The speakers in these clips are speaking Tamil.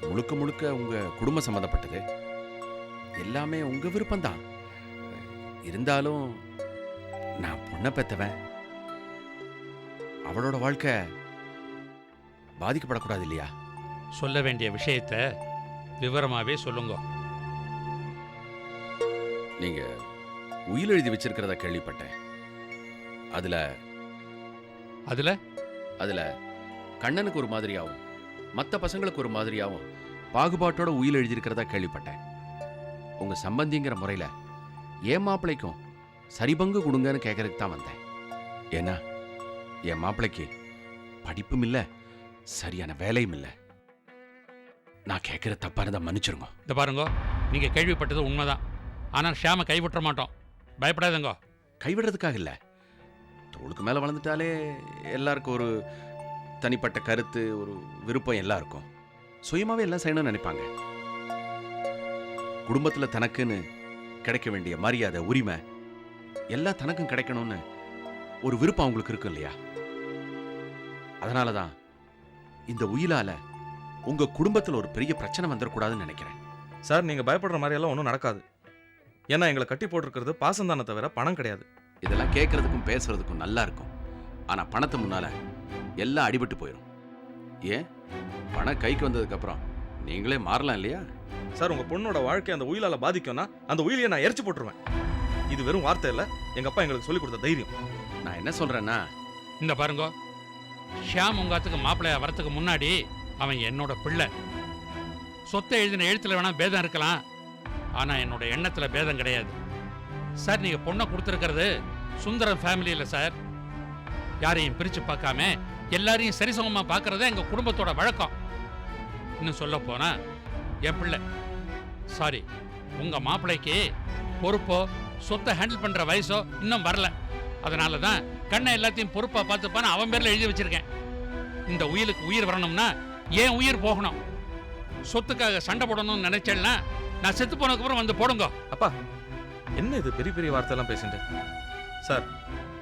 முழுக்க முழுக்க உங்க குடும்பம் சம்மந்தப்பட்டது எல்லாமே உங்க விருப்பம்தான். இருந்தாலும் நான் பொண்ணை பெத்தவன். அவளோட வாழ்க்கை பாதிக்கப்படக்கூடாது இல்லையா? சொல்ல வேண்டிய விஷயத்த விவரமாவே சொல்லுங்க. நீங்க உயில் எழுதி வச்சிருக்கிறதா கேள்விப்பட்டேன். அதுல அதுல? அதுல கண்ணனுக்கு ஒரு மாதிரியாவும் மற்ற பசங்களுக்கு ஒரு மாதிரியாவும் பாகுபாட்டோட உயில் எழுதியிருக்கிறதா கேள்விப்பட்டேன். உங்க சம்பந்திங்கிற முறையில என் மாப்பிள்ளைக்கும் சரிபங்கு கொடுங்கன்னு கேட்கறதுக்கு தான் வந்தேன். ஏன்னா என் மாப்பிள்ளைக்கு படிப்பும் இல்ல சரியான வேலையும் இல்ல. நான் கேட்கிற தப்பா இருந்தா மன்னிச்சிருங்க. இந்த பாருங்க நீங்க கேள்விப்பட்டது உண்மைதான். ஆனா ஷியாம கைவிட்டுற மாட்டோம். பயப்படாதங்க. கைவிடுறதுக்காக இல்ல. தோளுக்கு மேல வளர்ந்துட்டாலே எல்லாருக்கும் ஒரு தனிப்பட்ட கருத்து ஒரு விருப்பம் எல்லாம் இருக்கும். சுயமாவே எல்லாம் செய்யணும்னு நினைப்பாங்க. குடும்பத்துல தனக்குன்னு கிடைக்க வேண்டிய மரியாதை உரிமை எல்லாம் தனக்கும் கிடைக்கணும்னு ஒரு விருப்பம் அவங்களுக்கு இருக்கும் இல்லையா? அதனால தான் இந்த உயிலால உங்க குடும்பத்துல ஒரு பெரிய பிரச்சனை வந்துடக்கூடாதுன்னு நினைக்கிறேன். சார் நீங்க பயப்படுற மாதிரி எல்லாம் ஒன்றும் நடக்காது. ஏன்னா எங்களை கட்டி போட்டிருக்கிறது பாசம் தானே தவிர பணம் கிடையாது. இதெல்லாம் கேட்கறதுக்கும் பேசுறதுக்கும் நல்லா இருக்கும். ஆனா பணத்தை முன்னால எல்லாம் அடிபட்டு போயிடும் ஏன்? பணம் கைக்கு வந்ததுக்கு அப்புறம் நீங்களே மாறலாம் இல்லையா? சார் உங்க பொண்ணோட வாழ்க்கை அந்த உயிலால பாதிக்கும்னா அந்த உயிலையை நான் எரிச்சு போட்டுருவேன். இது வெறும் வார்த்தை இல்ல. எங்க அப்பா எங்களுக்கு சொல்லி கொடுத்த தைரியம். நான் என்ன சொல்றேன்னா? இந்த பாருங்க. ஷியாம் உங்காத்துக்கு மாப்பிள்ளைய வரத்துக்கு முன்னாடி அவன் என்னோட பிள்ளை. சொத்தை எழுதின எழுத்துல வேணா பேதம் இருக்கலாம். ஆனா என்னோட எண்ணத்துல பேதம் கிடையாது. சார் நீங்க பொண்ணை கொடுத்துருக்கிறது சுந்தரம் ஃபேமிலியில சார். யாரையும் பிரிச்சு பார்க்காம எல்லாரையும் சரிசமமாக பார்க்குறத எங்கள் குடும்பத்தோட வழக்கம். இன்னும் சொல்ல போனா என் பிள்ளை சாரி உங்கள் மாப்பிள்ளைக்கு பொறுப்போ சொத்தை ஹேண்டில் பண்ணுற வயசோ இன்னும் வரல. அதனால தான் கண்ணை எல்லாத்தையும் பொறுப்பாக பார்த்துப்பான்னு அவன் பேரில் எழுதி வச்சுருக்கேன். இந்த உயிருக்கு உயிர் வரணும்னா ஏன் உயிர் போகணும்? சொத்துக்காக சண்டை போடணும்னு நினைச்சேன்னா நான் செத்து போனதுக்கப்புறம் வந்து போடுங்க. அப்பா என்ன இது பெரிய பெரிய வார்த்தையெல்லாம் பேசிட்டு? சார்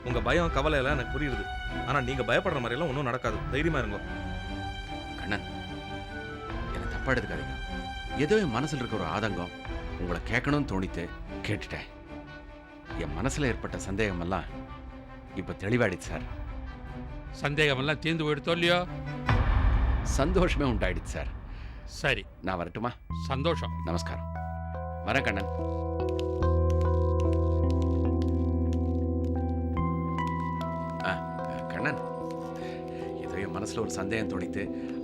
உங்கள் பயம் கவலை எல்லாம் எனக்கு புரியுது. ஆனா நீங்க பயப்படுற மாதிரி எல்லாம் ஒன்றும் நடக்காது. தைரியமா இருங்க. கண்ணன் என்ன தப்பா எடுத்துக்காதீங்க. ஏதோ என் மனசுல இருக்க ஒரு ஆதங்கம் உங்களை கேட்கணும்னு தோணித்து கேட்டுட்டேன். என் மனசுல ஏற்பட்ட சந்தேகம் எல்லாம் இப்ப தெளிவாயிடுச்சு சார். சந்தேகம் எல்லாம் தீர்ந்து போயிடுத்தோ இல்லையோ? சந்தோஷமே உண்டாயிடுச்சு சார். சரி. நான் வரட்டுமா? சந்தோஷம். நமஸ்காரம். வரேன் கண்ணன். மனசுல ஒரு சந்தேகம் தோணித்து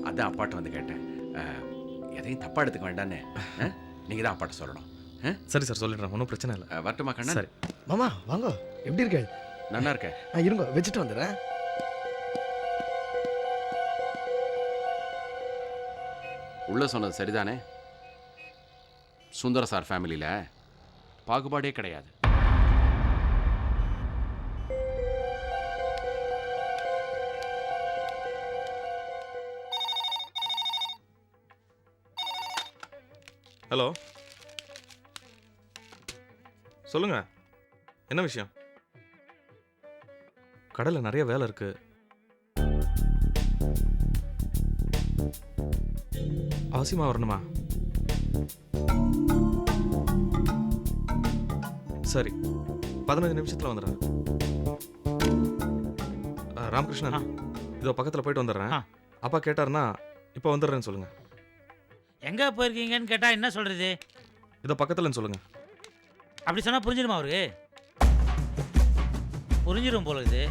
அதான் அப்பாட்ட வந்து கேட்டேன். எதையும் தப்பா எடுத்துக்க வேண்டான்னு ஆ? நீங்க தான் அப்பாட்ட சொல்லணும். சரி சார் சொல்லிடுறேன். ஒன்றும் பிரச்சனை இல்லை. வரட்டுமா கண்ணன்? சரி. மாமா வாங்க. எப்படி இருக்க? நல்லா இருக்கேன். நான் இருங்க. வச்சுட்டு வந்துடுறேன். உள்ள சொன்னது சரிதானே? சுந்தர சார் ஃபேமிலியில பாகுபாடே கிடையாது. ஹலோ. சொல்லுங்க. என்ன விஷயம்? கடையில் நிறைய வேலை இருக்கு. அவசியமா வரணுமா? சரி. பதினஞ்சு நிமிஷத்துல வந்துடுறேன். ராமகிருஷ்ணன். இதோ பக்கத்துல போயிட்டு வந்துடுறேன். அப்பா கேட்டாருன்னா இப்போ வந்துடுறேன்னு சொல்லுங்க. எங்க போயிருக்கீங்கன்னு கேட்டா என்ன சொல்றது? இதோ பக்கத்துலன்னு சொல்லுங்க. அப்படி சொன்னா புரிஞ்சிடுமா அவருக்கு? புரிஞ்சிடும் போல இது.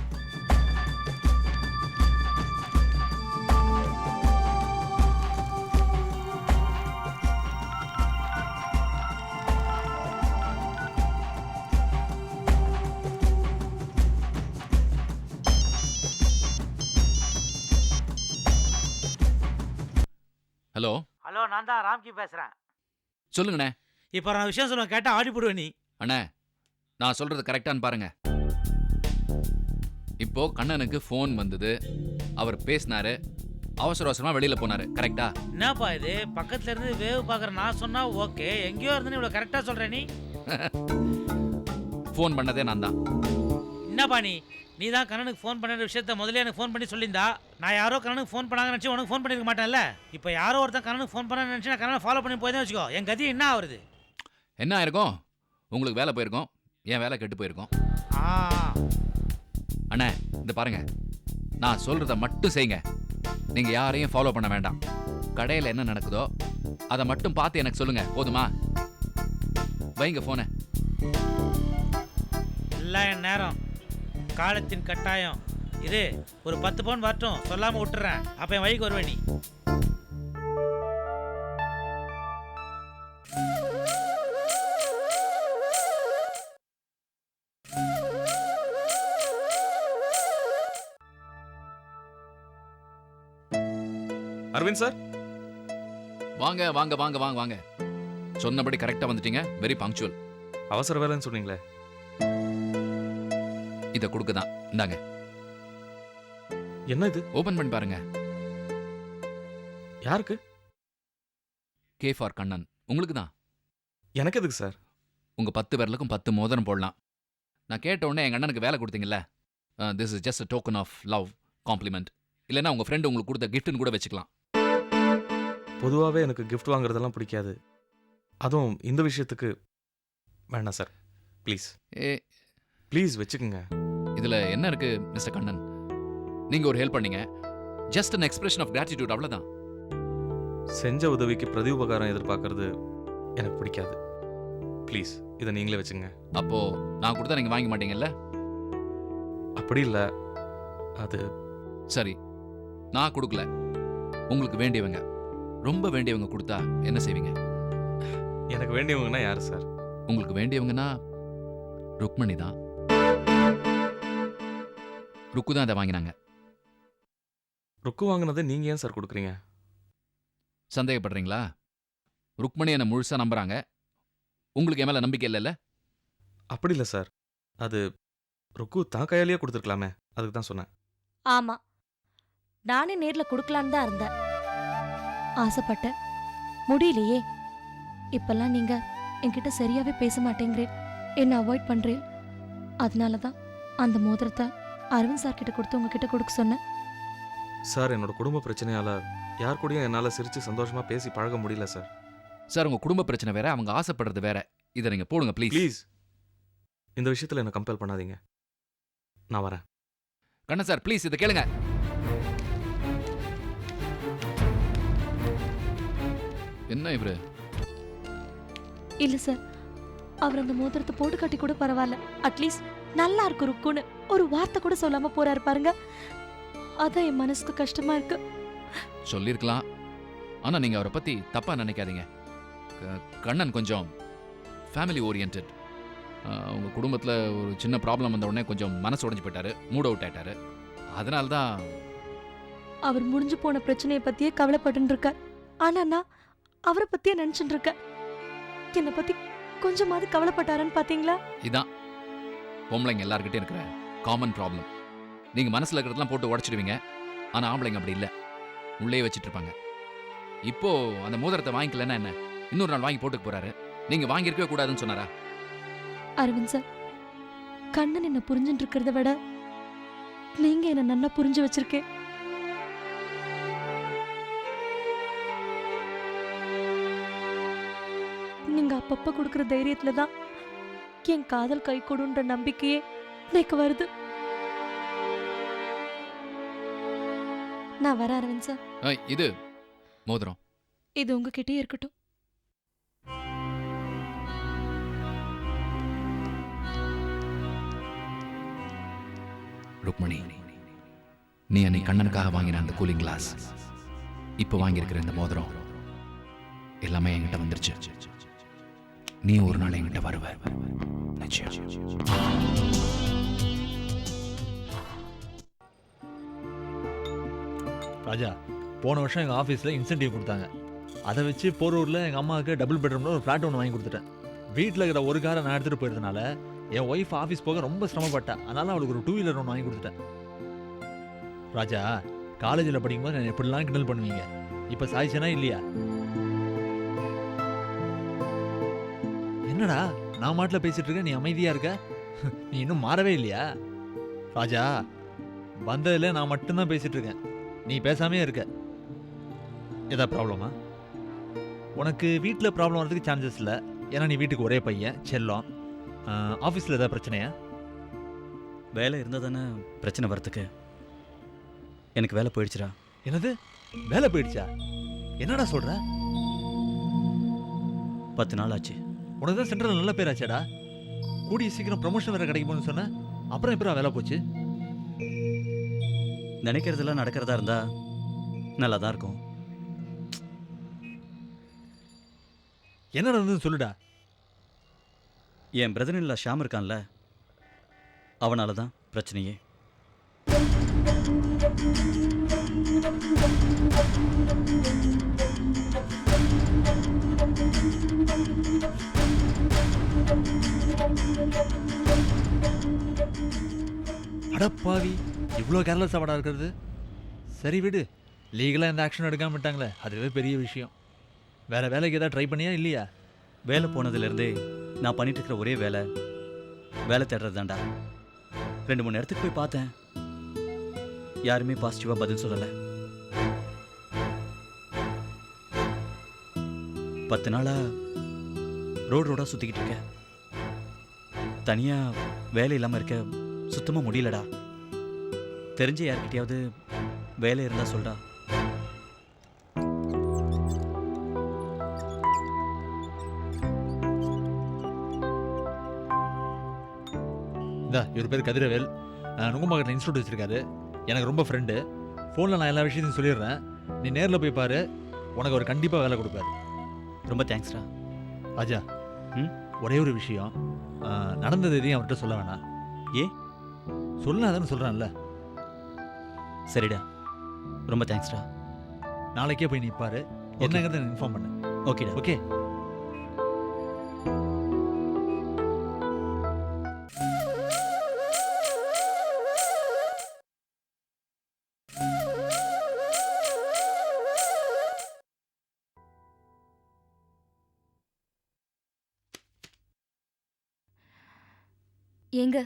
ஹலோ. ஹலோ நான் தான் ராம்கி பேசுறேன். சொல்லுங்கண்ணே. இப்போ நான் விஷயம் சொல்லுவேன் கேட்டா ஆடி போடுவேன் நீ. அண்ணே நான் சொல்றது கரெக்டான்னு பாருங்க. இப்போ கண்ணனுக்கு ஃபோன் வந்தது. அவர் பேசினாரு. அவசர அவசரமா வெளியில போனாரு. கரெக்டா என்னப்பா இது? பக்கத்துல இருந்து வேவ் பாக்குற நான் சொன்னா ஓகே எங்கேயோ இருந்து இவ்வளவு கரெக்டா சொல்ற நீ? ஃபோன் பண்ணதே நான் தான். என்னப்பா நீ? நீ தான் கண்ணனுக்கு ஃபோன் பண்ண விஷயத்த முதல்ல எனக்கு ஃபோன் பண்ணி சொல்லியிருந்தா? நான் யாரோ கண்ணனுக்கு ஃபோன் பண்ணாங்கன்னு நினச்சி உனக்கு ஃபோன் பண்ணிருக்க மாட்டேன்ல? இப்போ யாரோ ஒருத்தன் கண்ணனுக்கு ஃபோன் பண்ணான்னு நினச்சி நான் கண்ணனை ஃபாலோ பண்ணி போய் தான் வச்சுக்கோ. என் கதி என்ன ஆகுறது? என்ன ஆயிருக்கும்? உங்களுக்கு வேலை போயிருக்கும். என் வேலை கெட்டு போயிருக்கும். ஆ. அண்ணே இந்த பாருங்க. நான் சொல்றத மட்டும் செய்யுங்க. நீங்க யாரையும் ஃபாலோ பண்ண வேண்டாம். கடையில் என்ன நடக்குதோ அதை மட்டும் பார்த்து எனக்கு சொல்லுங்க. போதுமா? வைங்க போனை எல்லாம் என் நேரம். காலத்தின் கட்டாயம். இது ஒரு பத்து பவுன் வரட்டும். சொல்லாமல் விட்டுறேன். அப்போ என் வழிக்கு வருவே நீ. அரவிந்த் சார்? வாங்க வாங்க வாங்க வாங்க வாங்க. சொன்னபடி கரெக்டாக வந்துட்டீங்க. வெரி பங்க்சுவல் அவசர வேலைன்னு சொன்னீங்களே. இதை கொடுக்க தான் இந்தாங்க. என்ன இது? ஓபன் பண்ணி பாருங்க. யாருக்கு? K for Kannan. உங்களுக்கு தான்? எனக்கு எதுக்கு சார்? உங்க பத்து பேர்லுக்கும் பத்து மோதிரம் போடலாம். நான் கேட்ட உடனே எங்க அண்ணனுக்கு வேலை கொடுத்தீங்கல்ல? This is just token of love compliment இல்லைன்னா உங்க ஃப்ரெண்டு உங்களுக்கு கொடுத்த கிஃப்ட்னு கூட வச்சுக்கலாம். பொதுவாகவே எனக்கு கிஃப்ட் வாங்குறதெல்லாம் பிடிக்காது. அதுவும் இந்த விஷயத்துக்கு வேண்டாம் சார். ப்ளீஸ் ஏ ப்ளீஸ் வச்சுக்கோங்க. இதுல என்ன இருக்கு மிஸ்டர் கண்ணன்? நீங்க ஒரு ஹெல்ப் பண்ணீங்க. Just an expression of gratitude அவ்வளவுதான். செஞ்ச உதவிக்கு பிரதி உபகாரம் எதிர்பார்க்கறது எனக்கு பிடிக்காது. ப்ளீஸ் இதை நீங்களே வச்சுங்க. அப்போ நான் கொடுத்தா நீங்க வாங்க மாட்டீங்கல்ல? அப்படி இல்லை. அது சரி. நான் கொடுக்கல. உங்களுக்கு வேண்டியவங்க. ரொம்ப வேண்டியவங்க கொடுத்தா என்ன செய்வீங்க? எனக்கு வேண்டியவங்கன்னா யார் சார்? உங்களுக்கு வேண்டியவங்கன்னா ருக்மணி தான். ருக்கு தான் அதை வாங்கினாங்க. ருக்கு வாங்கினதை நீங்கள் ஏன் சார் கொடுக்குறீங்க? சந்தேகப்படுறீங்களா? ருக்மணி என்னை முழுசா நம்புறாங்க. உங்களுக்கு என் மேல நம்பிக்கை இல்லைல்ல? அப்படி இல்லை சார். அது ருக்கு தான் கையாலேயே கொடுத்துருக்கலாமே. அதுக்கு தான் சொன்னேன். ஆமா. நானே நேர்ல கொடுக்கலான்னு தான் இருந்தேன். ஆசைப்பட்டேன். முடியலையே. இப்பெல்லாம் நீங்க என்கிட்ட சரியாவே பேச மாட்டேங்கிறேன். என்ன அவாய்ட் பண்றேன். அதனால தான் அந்த மோதிரத்தை அரவிந்த் சார் கிட்ட கொடுத்து உங்ககிட்ட கொடுக்க சொன்னேன். சார் என்னோட குடும்ப பிரச்சனையால யார் கூடயும் என்னால் சிரித்து சந்தோஷமாக பேசி பழக முடியல சார். சார் உங்க குடும்ப பிரச்சனை வேற அவங்க ஆசைப்படுறது வேற. இதை நீங்க போடுங்க ப்ளீஸ் ப்ளீஸ் இந்த விஷயத்தில் என்னை கம்பேல் பண்ணாதீங்க. நான் வரேன். கண்ணன் சார் ப்ளீஸ் இதை கேளுங்க. என்ன இவரு? இல்ல சார். அவர் அந்த மோதிரத்தை போட்டு கட்டி கூட பரவாயில்ல அட்லீஸ்ட் நல்லா இருக்கு ருக்குன்னு. ஒரு வார்த்தை கூட சொல்லாம போறாரு பாருங்க. அதான் என் மனசுக்கு கஷ்டமா இருக்கு. சொல்லியிருக்கலாம் ஆனா நீங்க அவரை பத்தி தப்பா நினைக்காதீங்க. க- கண்ணன் கொஞ்சம் ஃபேமிலி ஓரியன்ட் உங்க குடும்பத்துல ஒரு சின்ன ப்ராப்ளம் வந்த உடனே கொஞ்சம் மனசு உடைஞ்சு போயிட்டாரு மூட் அவுட் ஆயிட்டாரு. அதனால தான் அவர் முடிஞ்சு போன பிரச்சனையை பத்தியே கவலைப்பட்டு இருக்கார். ஆனா நான் அவரை பத்தியே நினைச்சுட்டு இருக்கேன். என்னை பத்தி கொஞ்சமாவது கவலைப்பட்டாரன்னு பாத்தீங்களா? இதான். பொம்பளைங்க எல்லார்கிட்டயும் இருக்கிற காமன் ப்ராப்ளம் நீங்க மனசுல இருக்கிறதெல்லாம் போட்டு உடச்சிடுவீங்க. ஆனா ஆம்பளைங்க அப்படி இல்ல. உள்ளே வச்சிட்டு இருப்பாங்க. இப்போ அந்த மோதிரத்தை வாங்கிக்கலன்னா என்ன? இன்னொரு நாள் வாங்கி போட்டுக்க போறாரு. நீங்க வாங்கியிருக்கவே கூடாதுன்னு சொன்னாரா? அரவிந்த் சார் கண்ணன் என்ன புரிஞ்சுட்டு இருக்கிறத விட நீங்க என்ன நல்லா புரிஞ்சு வச்சிருக்கேன் நீங்க அப்பப்ப கொடுக்கிற தைரியத்துல தான் என் காதல் கை கொடுன்ற நம்பிக்கையே எனக்கு வருது. நான் வர அரவிந்த் சார். அஹ், இது மோதிரம். இது உங்ககிட்டயே இருக்கட்டும். ருக்மணி நீ அன்னை கண்ணனுக்காக வாங்கின அந்த கூலிங் கிளாஸ் இப்போ வாங்கியிருக்கிற இந்த மோதிரம் எல்லாமே என்கிட்ட வந்துருச்சு. நீ ஒரு நாள் என்கிட்ட வருவ. நிச்சயம். ராஜா போன வருஷம் எங்கள் ஆஃபீஸில் இன்சென்டிவ் கொடுத்தாங்க. அதை வச்சு போரூரில் எங்கள் அம்மாவுக்கு டபுள் பெட்ரூமில் ஒரு ஃப்ளாட் ஒன்று வாங்கி கொடுத்துட்டேன். வீட்டில் இருக்கிற ஒரு காரை நான் எடுத்துகிட்டு போயிருந்தனால என் ஒய்ஃப் ஆஃபீஸ் போக ரொம்ப சிரமப்பட்டா. அதனால் அவளுக்கு ஒரு டூ வீலர் ஒன்று வாங்கி கொடுத்துட்டேன். ராஜா காலேஜில் படிக்கும்போது நான் எப்படிலாம் கிண்டல் பண்ணுவீங்க? இப்போ சாய்ச்சனா இல்லையா? என்னடா நான் மாட்டில் பேசிகிட்டு இருக்கேன் நீ அமைதியாக இருக்க? நீ இன்னும் மாறவே இல்லையா? ராஜா வந்ததில் நான் மட்டும்தான் பேசிகிட்டு இருக்கேன். நீ பேசாமே இருக்க. ஏதா ப்ராப்ளமா உனக்கு வீட்டில் ப்ராப்ளம் வரதுக்கு சான்சஸ் இல்லை. ஏன்னா நீ வீட்டுக்கு ஒரே பையன் செல்லம். ஆஃபீஸில் ஏதாவது பிரச்சனையா? வேலை இருந்தால் தானே பிரச்சனை வரத்துக்கு எனக்கு வேலை போயிடுச்சுடா. என்னது? வேலை போயிடுச்சா? என்னடா சொல்ற? பத்து நாள் ஆச்சு. உனக்கு தான் சென்ட்ரல் நல்ல பேர் ஆச்சேடா. கூடிய சீக்கிரம் ப்ரொமோஷன் வேற கிடைக்கும்னு சொன்ன. அப்புறம் எப்பறம் வேலை போச்சு? நினைக்கிறதெல்லாம் நடக்கிறதா இருந்தா நல்லா தான் இருக்கும். என்ன நடந்ததுன்னு சொல்லுடா. என் பிரதர் இல்ல ஷாம் இருக்கான்ல அவனால தான் பிரச்சனையே. அடப்பாவி. இவ்வளோ கேர்லெஸ் ஆவடா இருக்கிறது? சரி விடு. லீகலாக எந்த ஆக்ஷன் எடுக்காம விட்டாங்களே. அதுவே பெரிய விஷயம். வேற வேலைக்கு ஏதாவது ட்ரை பண்ணியா இல்லையா? வேலை போனதுலேருந்தே நான் பண்ணிட்டு இருக்கிற ஒரே வேலை வேலை தேடுறது தான்டா ரெண்டு மூணு இடத்துக்கு போய் பார்த்தேன். யாருமே பாசிட்டிவாக பதில் சொல்லலை. பத்து நாளாக ரோடு ரோடாக சுற்றிக்கிட்டு இருக்கேன். தனியாக வேலை இல்லாமல் இருக்க சுத்தமாக முடியலடா. தெரிஞ்ச யார்கிட்டயாவது வேலை இருந்தால் சொல்டா இந்தா இவர் பேர் கதிரவேல். நுங்கம்பாக்கத்தில் இன்ஸ்டியூட் வச்சிருக்காரு. எனக்கு ரொம்ப ஃப்ரெண்டு ஃபோனில் நான் எல்லா விஷயத்தையும் சொல்லிடுறேன். நீ நேரில் போய் பாரு. உனக்கு அவர் கண்டிப்பாக வேலை கொடுப்பாரு. ரொம்ப தேங்க்ஸ்டா ராஜா ம்? ஒரே ஒரு விஷயம். நடந்தது எதையும் அவர்கிட்ட சொல்ல வேணாம். ஏ? சொல்லாதன்னு சொல்கிறான்ல சரிடா. ரொம்ப தேங்க்ஸ்டா நாளைக்கே போய் நிற்பாரு என்னங்கிறத இன்ஃபார்ம் பண்ணு. ஓகேடா ஓகே ஏங்க?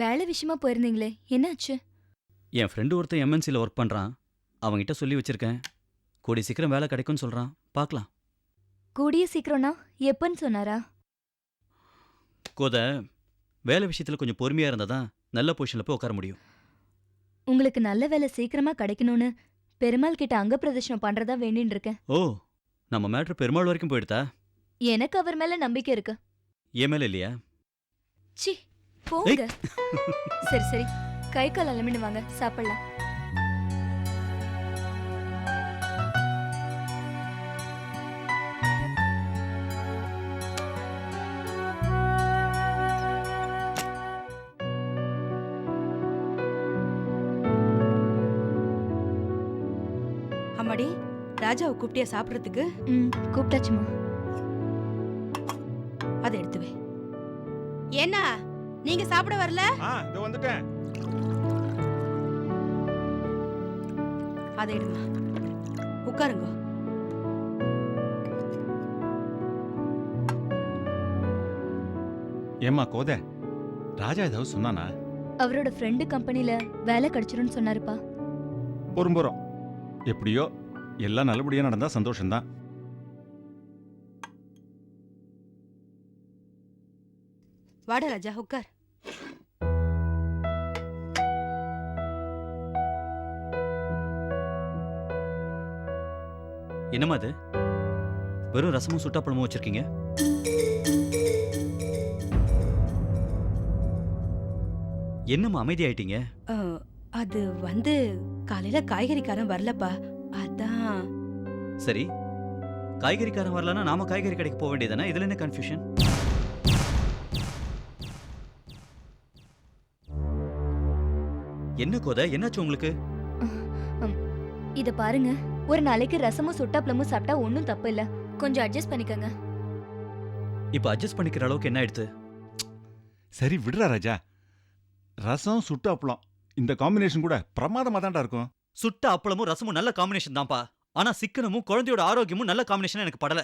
வேலை விஷயமா போயிருந்தீங்களே. என்னாச்சு? என் ஃப்ரெண்டு ஒருத்தன் எம்என்சியில் ஒர்க் பண்ணுறான் அவன்கிட்ட சொல்லி வச்சிருக்கேன். கூடிய சீக்கிரம் வேலை கிடைக்கும்னு சொல்கிறான் பார்க்கலாம். கூடிய சீக்கிரம்னா எப்பன்னு சொன்னாரா? கோத வேலை விஷயத்தில் கொஞ்சம் பொறுமையாக இருந்தால் தான் நல்ல பொசிஷனில் போய் உட்கார முடியும். உங்களுக்கு நல்ல வேலை சீக்கிரமா கிடைக்கணும்னு பெருமாள் கிட்ட அங்க பிரதர்ஷனம் பண்றதா வேண்டின்னு இருக்கேன். ஓ நம்ம மேட்ரு பெருமாள் வரைக்கும் போயிடுதா? எனக்கு அவர் மேல நம்பிக்கை இருக்கு. ஏன் மேலே இல்லையா? சி போங்க. சரி சரி. கை கால் அலமின்னு வாங்க சாப்பிடலாம். அம்மாடி ராஜாவை கூப்பிட்டியா சாப்பிட்றதுக்கு? ம் கூப்பிட்டாச்சுமா. அதை எடுத்து வை. என்ன நீங்க சாப்பிட வரல? ஆ இதோ வந்துட்டேன். அதை எடுமா உட்காருங்க. ஏம்மா கோத ராஜா ஏதாவது சொன்னானா? அவரோட ஃப்ரெண்டு கம்பெனில வேலை கிடைச்சிரும்னு சொன்னாருப்பா. பொறும்புறோம் எப்படியோ எல்லாம் நல்லபடியா நடந்தா சந்தோஷம்தான். வாடா ராஜா உட்கார். என்னம்மா அது? வெறும் ரசமும் சுட்டாப்பழமும் வச்சுருக்கீங்க? என்னம்மா அமைதியாயிட்டீங்க? அது வந்து காலையில காய்கறிக்காரன் வரலப்பா. அதான். சரி. காய்கறிக்காரன் வரலன்னா நாம காய்கறி கடைக்கு போக வேண்டியதானே இதுல என்ன கன்ஃபியூஷன் என்ன கோத? என்னாச்சு உங்களுக்கு? இத பாருங்க. ஒரு நாளைக்கு ரசமும் சுட்டாப்பளமும் சாப்பிட்டா ஒன்றும் தப்பு இல்ல கொஞ்சம் அட்ஜஸ்ட் பண்ணிக்கங்க. இப்போ அட்ஜஸ்ட் பண்ணிக்கிற அளவுக்கு என்ன ஆயிடுத்து சரி விடுறா ராஜா. ரசம் சுட்டு அப்பளம் இந்த காம்பினேஷன் கூட பிரமாதமா தான்டா இருக்கும். சுட்ட அப்பளமும் ரசமும் நல்ல காம்பினேஷன் தான்ப்பா. ஆனா சிக்கனமும் குழந்தையோட ஆரோக்கியமும் நல்ல காம்பினேஷன் எனக்கு படல.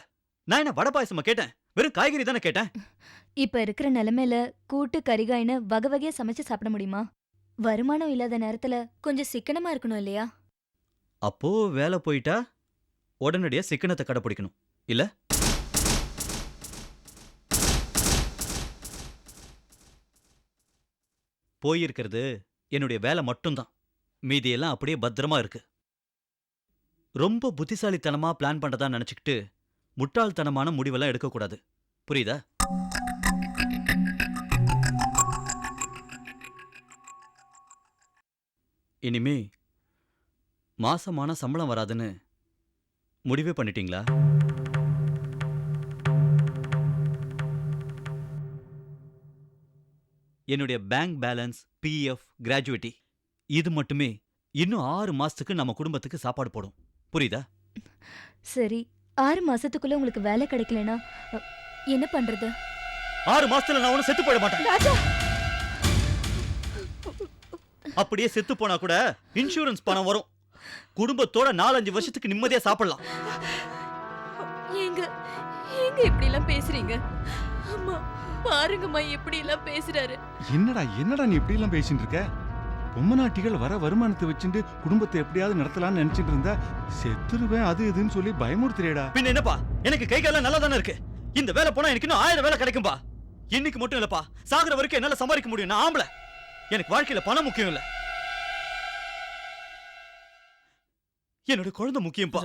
நான் என்ன வடை பாயசமா கேட்டேன்? வெறும் காய்கறி தானே கேட்டேன்? இப்ப இருக்கிற நிலைமையில கூட்டு கறிகாயின்னு வகை வகையா சமைச்சு சாப்பிட முடியுமா? வருமானம் இல்லாத நேரத்துல கொஞ்சம் சிக்கனமா இருக்கணும் இல்லையா? அப்போ வேலை போயிட்டா உடனடியா சிக்கனத்தை கடைப்பிடிக்கணும் இல்ல? போயிருக்கிறது என்னுடைய வேலை மட்டும்தான். மீதியெல்லாம் அப்படியே பத்திரமா இருக்கு. ரொம்ப புத்திசாலித்தனமா பிளான் பண்றதா நினைச்சுக்கிட்டு முட்டாள்தனமான முடிவெல்லாம் எடுக்கக்கூடாது. புரியுதா? இனிமே மாசமான சம்பளம் வராதுன்னு முடிவே பண்ணிட்டீங்களா? என்னுடைய பேங்க் பேலன்ஸ் பிஎஃப் கிராஜுவிட்டி இது மட்டுமே இன்னும் ஆறு மாசத்துக்கு நம்ம குடும்பத்துக்கு சாப்பாடு போடும். புரியுதா? சரி ஆறு மாசத்துக்குள்ள உங்களுக்கு வேலை கிடைக்கலனா என்ன பண்றது? ஆறு மாசத்துல நான் ஒன்றும் செத்து போயிட மாட்டேன். ராஜா! அப்படியே செத்து போனா கூட இன்சூரன்ஸ் பணம் வரும். குடும்பத்தோட நாலஞ்சு வருஷத்துக்கு நிம்மதியா சாப்பிடலாம். ஏங்க ஏங்க இப்படி எல்லாம் பேசுறீங்க? அம்மா பாருங்கம்மா எப்படி எல்லாம் பேசுறாரு. என்னடா என்னடா நீ இப்படி எல்லாம் பேசிட்டு இருக்க? பொம்மநாட்டிகள் வர வருமானத்தை வச்சுட்டு குடும்பத்தை எப்படியாவது நடத்தலாம்னு நினைச்சிட்டு இருந்தா செத்துருவேன் அது இதுன்னு சொல்லி பயமுறுத்துறியடா. பின்ன என்னப்பா? எனக்கு கை காலம் நல்லா தானே இருக்கு? இந்த வேலை போனா எனக்கு இன்னும் ஆயிரம் வேலை கிடைக்கும்பா. இன்னைக்கு மட்டும் இல்லப்பா சாகுற வரைக்கும் என்னால சம்பாதிக்க முடியும். நான் ஆம்பளை. எனக்கு வாழ்க்கையில பணம் முக்கியம் இல்ல. என்னோட குழந்தை முக்கியம்ப்பா